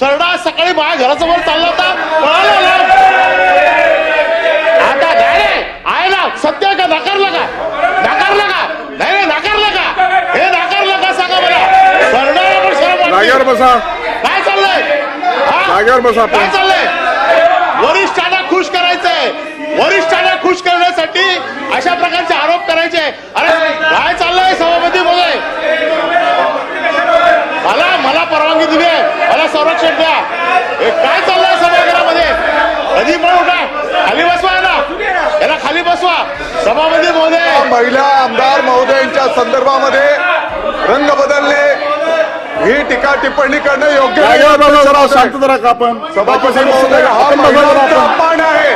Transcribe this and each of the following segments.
सरडा सकाळी माझ्या घरासमोर चालला होता. पळाला आता नाही नाही, आहे ना सत्य का? नाकारलं का? नाकारलं का? नाही नाही नाकारलं का? हे नाकारलं का सांगा मला? शरम. जागेवर बसा. काय चाललंय? हा? जागेवर बसा काय चाललंय? वरिष्ठांना खुश करायचंय. वरिष्ठांना खुश करण्यासाठी अशा प्रकारचे आरोप करायचे अरे काय चाललंय सभापती महोदय मला मला परवानगी दिली आहे मला संरक्षण द्या. हे काय चाललंय सभागृहामध्ये कधी पण उठा. खाली बसवा याला. याला खाली बसवा. सभापती महोदय. महिला आमदार महोदयांच्या संदर्भामध्ये रंग बदलणे ही टीका टिप्पणी करणं योग्य नाही. जरा शांत जरा का आपण? सभापती महोदय हा आपण जरा महिलांचा आपण. अपमान आहे.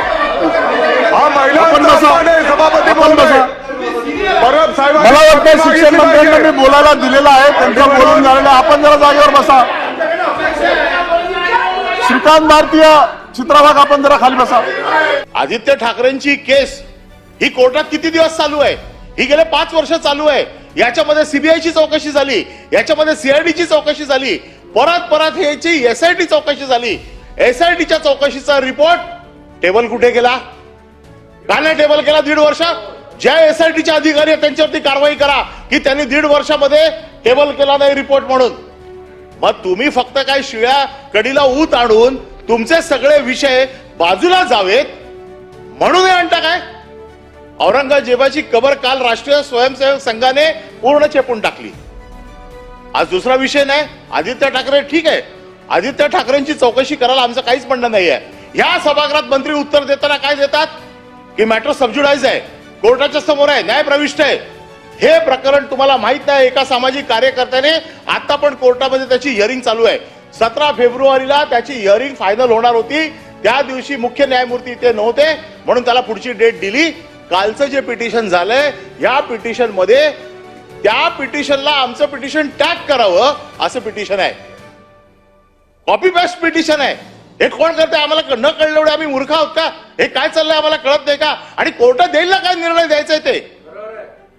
हा आपण महिलांचा बसा. अपमान आहे सभापती आपण महोदय. बसा. परब साहेबांनी मला वाटतं शिक्षण मंत्र्यांना. मी बोलायला दिलेलं आहे त्यांचं बोलून झालेलं आहे. आपण जरा जागेवर बसा. श्रीकांत भारतीय चित्रभाग आपण जरा खाली बसा. आदित्य ठाकरेंची केस ही कोर्टात किती दिवस चालू आहे? ही गेले पाच वर्ष चालू आहे. याच्यामध्ये सीबीआयची चौकशी झाली. याच्यामध्ये सीआयडीची चौकशी झाली. परत परत ह्याची एसआयटी चौकशी झाली. एसआयटीच्या चौकशीचा रिपोर्ट टेबल कुठे गेला? का नाही टेबल केला दीड वर्ष? ज्या एसआयटीच्या अधिकारी आहेत त्यांच्यावरती कारवाई करा की त्यांनी दीड वर्षामध्ये टेबल केला नाही रिपोर्ट म्हणून. मग तुम्ही फक्त काय शिळ्या कडीला ऊत आणून तुमचे सगळे विषय बाजूला जावेत? म्हणून हे आणता काय? औरंगजेबाची कबर काल राष्ट्रीय स्वयंसेवक संघाने पूर्ण चेपून टाकली. आज दुसरा विषय नाही. आदित्य ठाकरे ठीक आहे. आदित्य ठाकरेंची चौकशी करायला आमचं काहीच म्हणणं नाही आहे ह्या सभागृहात मंत्री उत्तर देताना काय देतात? की मॅटर सबज्युडाईज आहे. कोर्टाच्या समोर आहे. न्याय प्रविष्ट आहे. हे प्रकरण तुम्हाला माहीत नाही एका सामाजिक कार्यकर्त्याने आता पण कोर्टामध्ये त्याची हिअरिंग चालू आहे. सतरा फेब्रुवारीला त्याची हिअरिंग फायनल होणार होती. त्या दिवशी मुख्य न्यायमूर्ती ते नव्हते म्हणून त्याला पुढची डेट दिली. कालचं जे पिटिशन झालंय या पिटिशनमध्ये त्या पिटिशनला आमचं पिटिशन टॅग करावं असं पिटिशन आहे. कॉपी पेस्ट पिटिशन आहे. हे कोण करते आम्हाला न कळलं एवढे आम्ही मूर्ख आहोत का? हे काय चाललंय आम्हाला कळत नाही का? आणि कोर्टात देईल ना काय निर्णय द्यायचा आहे ते?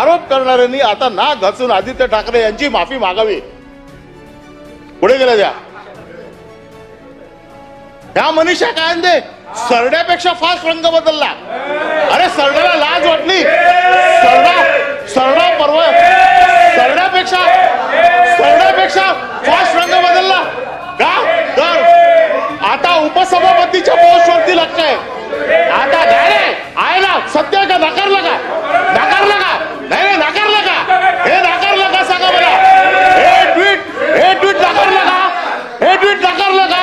आरोप करणाऱ्यांनी आता ना घासून आदित्य ठाकरे यांची माफी मागावी. पुढे गेल्या द्या. ह्या मनीषा कायंदे सरड्यापेक्षा फास्ट रंग बदलला. अरे सरड्याला लाज वाटली सरडा सरडा परवा सरड्यापेक्षा सरड्यापेक्षा फास्ट रंग बदलला का तर आता उपसभापतीच्या पोस्टवरती लक्ष आहे आता नाही नाही, आहे ना सत्य आहे का नाकारलं का नाकारलं का नाही नाही नाकारलं का हे नाकारलं का सांगा मला हे ट्विट हे ट्विट नाकारलं का हे ट्विट नाकारलं का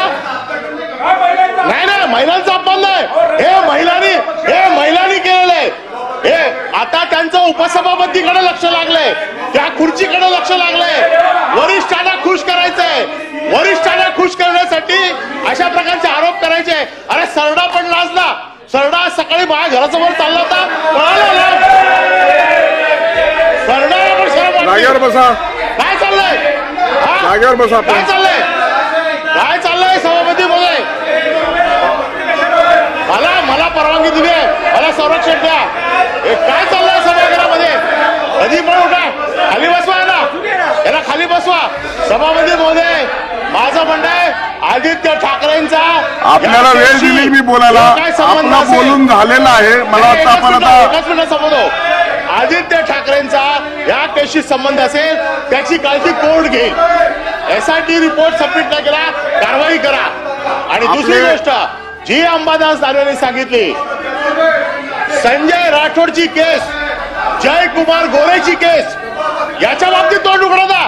नाही नाही महिलांचा अपमान नाही हे महिलांनी हे महिलांनी केलेलं आहे हे आता त्यांचं उपसभापतीकडे लक्ष लागलंय त्या खुर्चीकडे लक्ष लागलंय. वरिष्ठांना खुश करायचंय. वरिष्ठांना खुश करण्यासाठी अशा प्रकारचे आरोप करायचे. अरे सरडा पण लाजला सरडा सकाळी माझ्या घरासमोर चालला होता. पळाला पण बसा. काय चाललंय? हा? बसा काय चाललंय? काय चाललंय सभापती महोदय? मला मला परवानगी दिली आहे मला संरक्षण द्या. काय चाललंय सभागृहामध्ये? कधी पण उठा. खाली बसवा. बसवा. सभापती महोदय माझं म्हणणं आहे आदित्य ठाकरेंचा आपल्याला वेळ दिली मी बोलायला. काय संबंध आपला असेल- बोलून झालेला आहे. मला वाटतं एकच आपण मिनिटं, आता एकच मिनिटं आदित्य ठाकरेंचा या केसशी संबंध असेल त्याची काळजी कोर्ट घेईल? एसआयटी रिपोर्ट सबमिट नाही केला कारवाई करा. आणि दुसरी आपले- गोष्ट जी अंबादास दानवेने सांगितली संजय राठोडची केस जयकुमार गोरेची केस याच्या बाबतीत तोंड उघडत ना.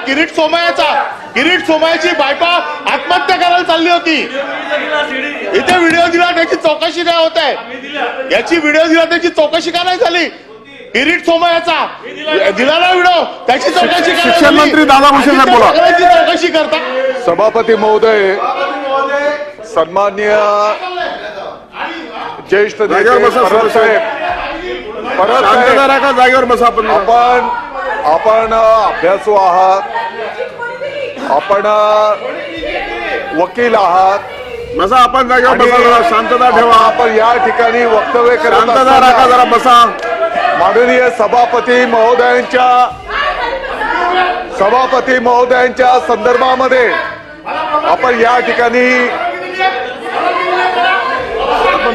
किरीट सोमयाचा. किरीट सोमयाची बायको आत्महत्या करायला चालली होती. इथे व्हिडिओ दिला त्याची चौकशी काय होत आहे? याची व्हिडिओ दिला त्याची चौकशी का नाही झाली? किरीट सोमयाचा. दिला ना व्हिडिओ त्याची चौकशी का नाही शिक्षण? मंत्री दादा भुसे आदित्य बोला. चौकशी करता. सभापती महोदय सन्मान्य ज्येष्ठ. साहेब. राखा जागेवर बसा आपण आपण अभ्यासू आहात. आपण वकील आहात. बसा आपण जागेवर आणि बसा जरा शांतता ठेवा. आपण या ठिकाणी वक्तव्य करत शांतता राखा जरा बसा. माननीय सभापती महोदयांच्या सभापती महोदयांच्या संदर्भामध्ये आपण या ठिकाणी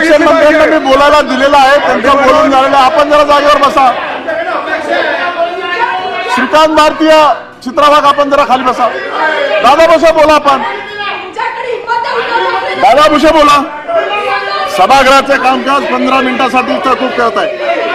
शिक्षण मंत्र्यांना मी बोलायला दिलेलं आहे. त्यांचं बोलून झालेलं आपण जरा जागेवर बसा. श्रीकांत भारतीय चित्रभाग आपण जरा खाली बसा. दादा भुसे बोला आपण. दादा भुसे बोला. सभागृहाचे कामकाज पंधरा मिनिटासाठी तहकूब करत आहे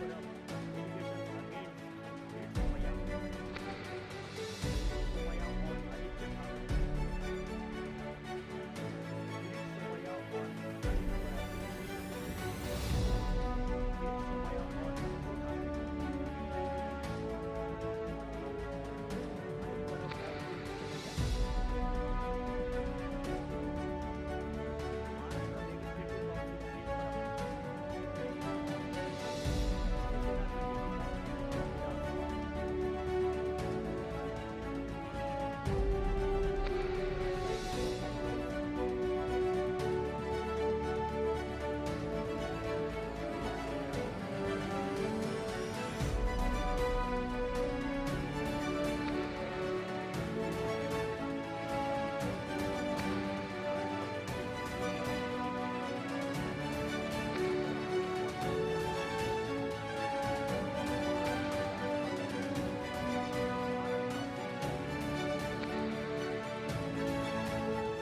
거라고.